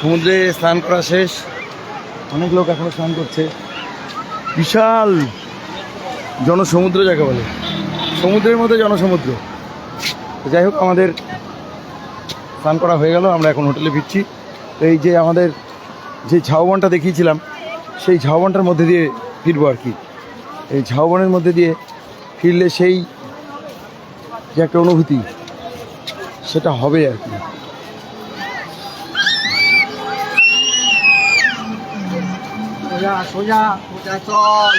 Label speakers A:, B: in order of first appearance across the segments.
A: সমুদ্রে স্নান করা শেষ। অনেক লোক এখনও স্নান করছে। বিশাল জনসমুদ্র যাকে বলে। সমুদ্রের মধ্যে জনসমুদ্র। যাই হোক, আমাদের স্নান করা হয়ে গেল, আমরা এখন হোটেলে ফিরছি। এই যে আমাদের যে ঝাউবনটা দেখিয়েছিলাম, সেই ঝাউবনটার মধ্যে দিয়ে ফিরবো আর কি। এই ঝাউবনের মধ্যে দিয়ে ফিরলে সেই যে একটা অনুভূতি, সেটা হবে আর কি।
B: সোজা সোজা। সোজা চল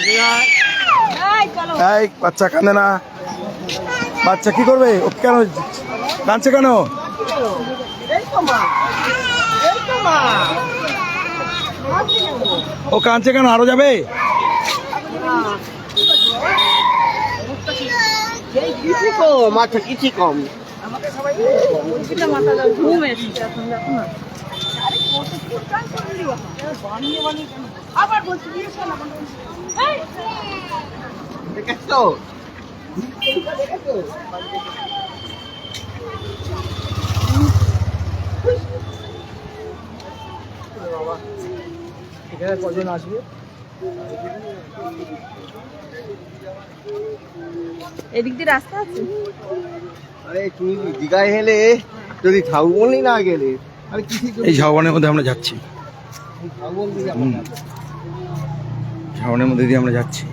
A: এই বাচ্চা কাঁদে না। বাচ্চা কি করবে? ও কেন কাঁদছে কেন?
B: এই তো মা এই তো মা।
A: ও কাঁদছে কেন? আরও যাবে?
B: কিছু কম আচ্ছা কিছু কম।
C: ঘুম এসেছে এখন দেখো না। আবার বলছি বিয়ে
B: দেখেছ? এখানে কজন আসবে?
C: এদিক দিয়ে রাস্তা আছে?
B: আরে তুমি দীঘায় হেলে যদি ঝাউবনই না গেলে
A: এই ঝাউবনের মধ্যে আমরা যাচ্ছি। ঝাউবনের মধ্যে দিয়ে আমরা যাচ্ছি।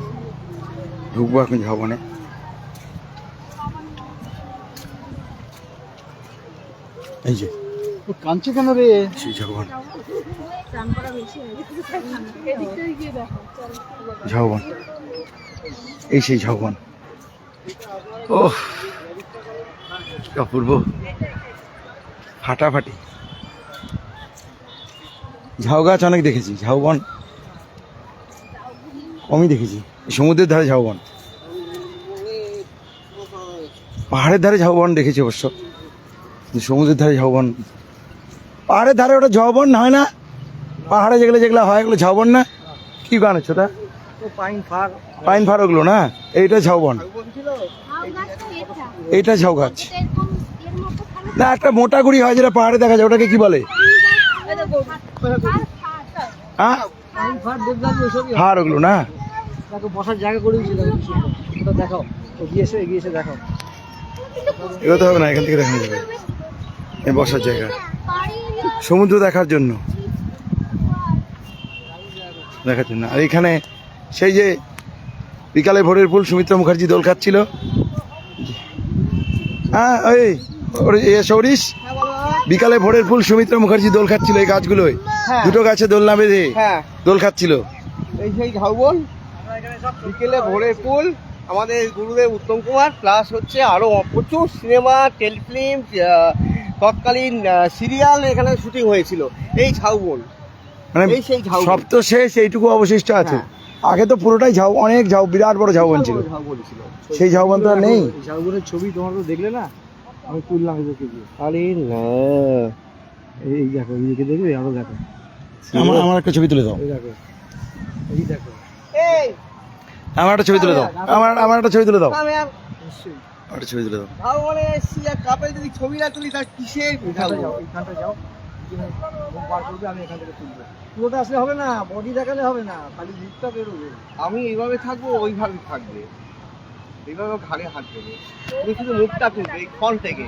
A: ঢুকবো এখন ঝাউবনে। এই যে।
B: কাঁদছে কেন রে?
A: সেই ঝাউবন। ঝাউবন। এই সেই ঝাউবন। ও অপূর্ব। ফাটাফাটি। ঝাউ গাছ অনেক দেখেছি, ঝাউবন। কমই দেখেছি, সমুদ্রের ধারে ঝাউবন। পাহাড়ের ধারে ঝাউবন দেখেছি অবশ্য। সমুদ্রের ধারে ঝাউবন পাহাড়ের ধারে ওটা ঝাউবন হয় না। পাহাড়ে যেগুলো যেগুলো হয় এগুলো ঝাউবন না। কি গান হচ্ছে ওটা?
B: পাইন ফার
A: ওগুলো না? এইটা ঝাউবন। এইটা ঝাউ গাছ। না, একটা মোটা গুড়ি হয় যেটা পাহাড়ে দেখা যায়, ওটাকে কি বলে? হার ওগুলো না?
B: দেখো বসার জায়গা করে দিয়েছে দেখো কি সুন্দর। ওটা দেখাও এগিয়ে এসে এগিয়ে এসে দেখাও
A: এগোতে হবে না এখান থেকে দেখা যাবে। বসার জায়গা। সমুদ্র দেখার জন্য। দেখার জন্য। আর এখানে সেই যে বিকালে ভোরের ফুল সুমিত্রা মুখার্জি দোল খাচ্ছিল। হ্যাঁ ওই ওর এ সৌরিশ বিকালে ভোরের ফুল সুমিত্রা মুখার্জি দোল খাচ্ছিল এই গাছগুলোয়।
B: হ্যাঁ।
A: দুটো গাছে দোল না বেঁধে
B: হ্যাঁ।
A: দোল খাচ্ছিল।
B: এই সেই ঝাউবন বিকেলে ভোরের ফুল আমাদের গুরুদেব উত্তম কুমার প্লাস হচ্ছে আরও প্রচুর সিনেমা টেলিফিল্ম তৎকালীন সিরিয়াল এখানে শুটিং হয়েছিল। এই ঝাউবন।
A: মানে
B: এই সেই ঝাউবন।
A: সব তো শেষ এইটুকু অবশিষ্ট আছে।
B: হ্যাঁ।
A: আগে তো পুরোটাই ঝাউ অনেক ঝাউ বিরাট বড় ঝাউবন ছিল।
B: ঝাউবন ছিল।
A: সেই ঝাউবন তো আর নেই।
B: ঝাউবনের ছবি তোমার তো দেখলে না? আমি তুললাম এদেরকে দিয়ে? আরে না। এই দেখো এদিকে দেখবে? আরও দেখো।
A: আমার আমার একটা ছবি তুলে দাও।
B: এই দেখো এই দেখো। এই।
A: আমার একটা ছবি তুলে দাও। আমার আমার একটা ছবি তুলে দাও।
B: আমি
A: একটা ছবি তুলে দাও।
B: ঝাউবনে এসছি আর কাপে যদি ছবি না তুলি তার কিসের যাও এইখানটা যাও। বার করবে আমি এখান থেকে তুলবো। পুরোটা আসলে হবে না বডি দেখালে হবে না খালি লিপটা বেরোবে। আমি এইভাবে থাকব ওইভাবে থাকবে। এইভাবে ঘাড়ে হাত দেবে। তুমি শুধু মুখটা তুলবে এই ফ্রন্ট থেকে।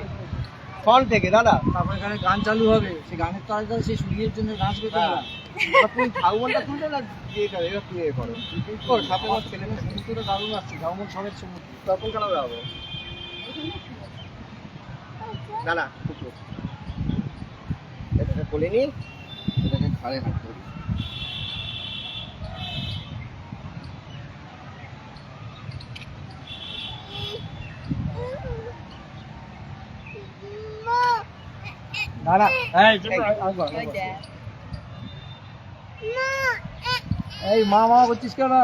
B: ফ্রন্ট থেকে দাদা। তারপর এখানে গান চালু হবে। সেই গানের তালে তালে সেই সুরিয়ের জন্য নাচবে তোমরা তুমি ঝাউবনটা তুলবে না দিয়ে করো এবার তুমি এ করো। করো সাথে আমার ছেলে মেয়ে সমুদ্রটা দারুণ আসছে ঝাউবন সবের সমুদ্র তখন কেন যাব? না না কোলে নি এটাকে ঘাড়ে হাত ধরি না না এই এই মা মা করছিস কেন?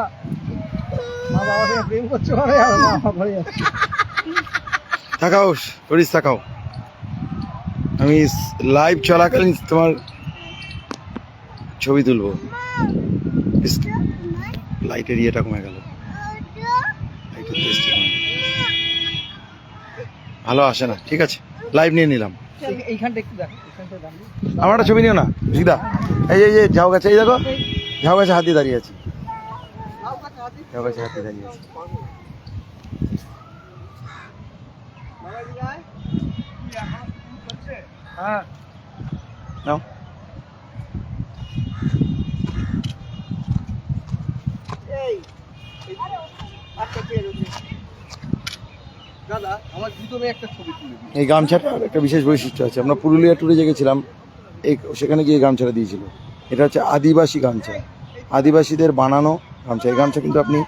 B: মা সঙ্গে প্রেম করছ মানে? আর মা মা করে যাচ্ছে।
A: তাকাও সরিস আমি লাইভ চলাকালীন তোমার ছবি তুলবো। লাইটের ইয়েটা কমে গেল। লাইটের কমে গেল। ভালো আসে না ঠিক আছে। লাইভ নিয়ে নিলাম।
B: দাঁড়িয়ে।
A: আমার একটা ছবি নিও না সিধা এই এই যে ঝাউ গাছে এই দেখো ঝাউ গাছে হাতি দাঁড়িয়ে আছে। ঝাউ গাছে হাতি দাঁড়িয়ে আছে।
B: হ্যাঁ।
A: নাও।
B: এই আচ্ছা দাদা আমার দুজনে একটা ছবি তুলে
A: এই গামছাটার একটা বিশেষ বৈশিষ্ট্য আছে। আমরা পুরুলিয়া ট্যুরে যে গেছিলাম এই সেখানে গিয়ে গামছাটা দিয়েছিল। এটা হচ্ছে আদিবাসী গামছা। আদিবাসীদের বানানো গামছা। এই গামছা কিন্তু আপনি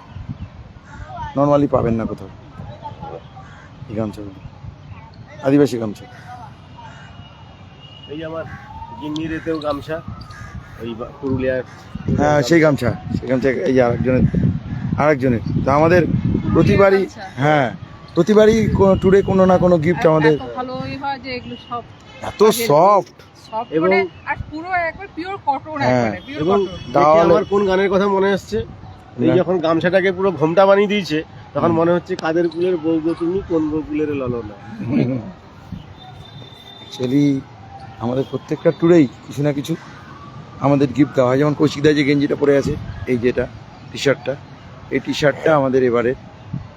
A: নর্মালি পাবেন না কোথাও। এই গামছাগুলো আদিবাসী গামছা।
D: এই আমার গিন্নিরেতেও গামছা ওই পুরুলিয়ার
A: হ্যাঁ সেই গামছা। সেই গামছা এই যে আরেকজনের আরেকজনের। তো আমাদের প্রতিবারই হ্যাঁ। প্রতিবারই কোনো ট্যুরে কোনো না কোনো গিফট আমাদের
C: এত ভালোই হয় যে এগুলো সব
A: এত সফট
D: এবং-
C: আর পুরো একবার পিওর কটন
A: হ্যাঁ,
C: একবারে পিওর
D: এবং
C: কটন
D: আমার কোন গানের কথা মনে আসছে? এই যখন গামছাটাকে পুরো ঘোমটা বানিয়ে দিয়েছে তখন মনে হচ্ছে কাদের কুলের বউ গো তুমি কোন বউ কুলের ললনা
A: অ্যাকচুয়ালি আমাদের প্রত্যেকটা ট্যুরেই কিছু না কিছু আমাদের গিফট দেওয়া হয়। যেমন কৌশিকদা যে গেঞ্জিটা পরে আছে এই যেটা টি শার্টটা এই টি শার্টটা আমাদের এবারে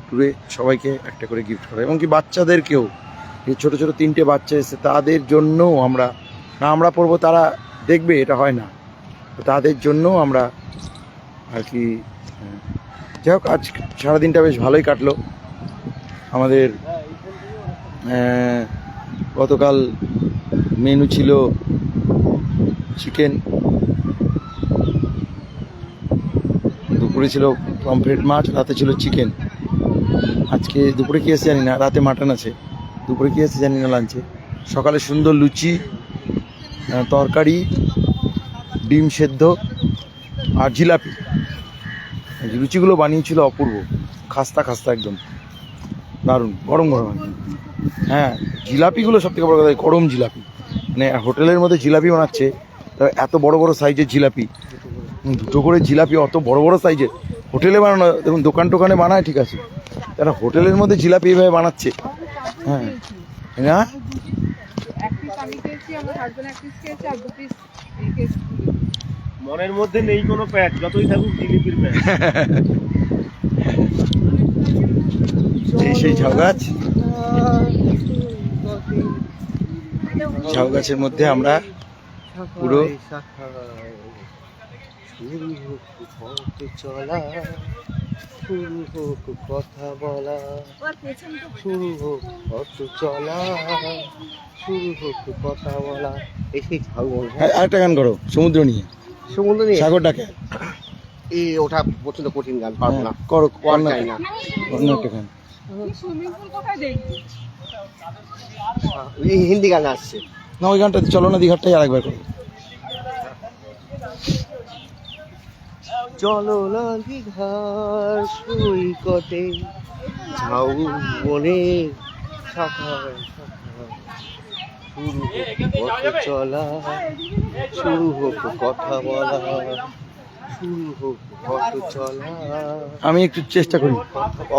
A: ট্যুরে সবাইকে একটা করে গিফট করা। এমনকি বাচ্চাদেরকেও যে ছোটো ছোটো তিনটে বাচ্চা এসে তাদের জন্যও আমরা, না আমরা পরবো তারা দেখবে, এটা হয় না তাদের জন্যও আমরা আর কি। যাই হোক, আজ সারাদিনটা বেশ ভালোই কাটলো আমাদের গতকাল মেনু ছিল চিকেন দুপুরে ছিল পমফ্রেট মাছ, রাতে ছিল চিকেন আজকে দুপুরে কী এসে জানি না, রাতে মাটন আছে। দুপুরে কী এসে জানি না লাঞ্চে সকালে সুন্দর লুচি তরকারি, ডিম সেদ্ধ আর জিলাপি। লুচিগুলো বানিয়েছিল অপূর্ব। খাস্তা খাস্তা একদম। দারুণ, গরম গরম। হ্যাঁ জিলাপিগুলো সব থেকে বড় কথা গরম জিলাপি। মানে হোটেলের মধ্যে জিলাপি বানাচ্ছে, তা এত বড় বড় সাইজের জিলাপি। দুটো করে জিলাপি অত বড় বড় সাইজের। হোটেলে বানানো, দেখুন, দোকান টোকানে বানায়, ঠিক আছে। তারা হোটেলের মধ্যে জিলাপি এইভাবে বানাচ্ছে। হ্যাঁ। না?
D: মনের মধ্যে নেই কোনো প্যাট যতই থাকুক জিলিপির
A: এই সেই ঝাউ গাছ। ঝাউ গাছের মধ্যে আমরা পুরো
B: চলা। শুরু হোক কথা বলা। শুরু হোক পথ চলা। শুরু হোক কথা বলা। এই সেই
A: আর- আরেকটা গান করো সমুদ্র নিয়ে।
B: সমুদ্র নিয়ে?
A: সাগর ডাকে
B: এই ওটা প্রচণ্ড কঠিন গান পারব না।
A: হ্যাঁ, করো
B: কর
A: অন্য
B: না।
A: অন্য একটা গান।
C: সুইমিং পুল কোথায় দেখবি
B: এই হিন্দি গান আসছে।
A: না ওই গানটা চলো না দীঘারটাই আরেকবার করো।
B: চলো না দীঘার সৈকতে ঝাউ বনে শাখায় শাখায় শুরু হোক চলা শুরু হোক কথা বলা শুরু হোক পথ চলা।
A: আমি একটু চেষ্টা করি।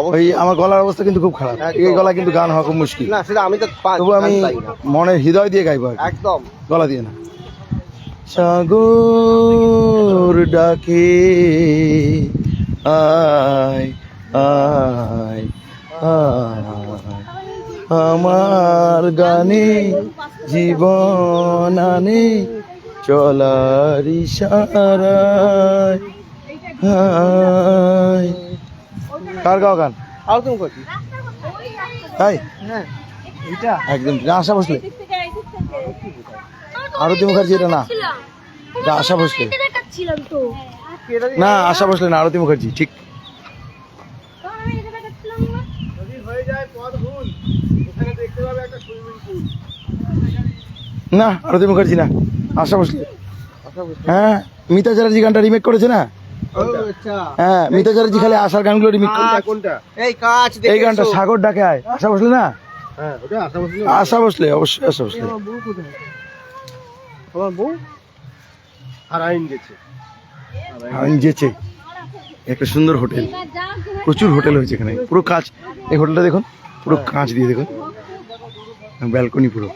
A: ওই আমার গলার অবস্থা কিন্তু খুব খারাপ। এই গলা কিন্তু গান হওয়া খুব মুশকিল।
B: না সেটা আমি তো
A: তবু আমি মনের হৃদয় দিয়ে গাইবো
B: একদম।
A: গলা দিয়ে না। সাগর ডাকে। আয় আয় আয়। আমার গানে জীবন আনে চলার ইশারায়। আয়। কার গাও গান?
B: আর তুমি করছি
A: তাই?
B: হ্যাঁ এটা
A: একদম আশা বসলে আরতি মুখার্জি এটা না। এটা আশা ভোসলে। না আশা ভোসলে না আরতি মুখার্জি ঠিক।
C: না
A: আরতি মুখার্জি না আশা ভোসলে। হ্যাঁ মিতা চ্যাটার্জি গানটা রিমেক করেছে না?
B: আচ্ছা।
A: হ্যাঁ মিতা চ্যাটার্জি খালি আশার গানগুলো রিমেক
D: কোনটা?
B: এই কাজ
A: এই গানটা সাগর ডাকে আয়। আশা ভোসলে না?
D: হ্যাঁ আশা বসলে
A: আশা ভোসলে অবশ্যই আশা ভোসলে।
B: আমার বউ
D: গেছে।
A: একটা সুন্দর হোটেল। প্রচুর হোটেল হয়েছে এখানে। পুরো কাঁচ। এই হোটেলটা দেখুন। পুরো কাঁচ দিয়ে দেখুন। ব্যালকনি পুরো।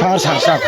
A: সার সার সার।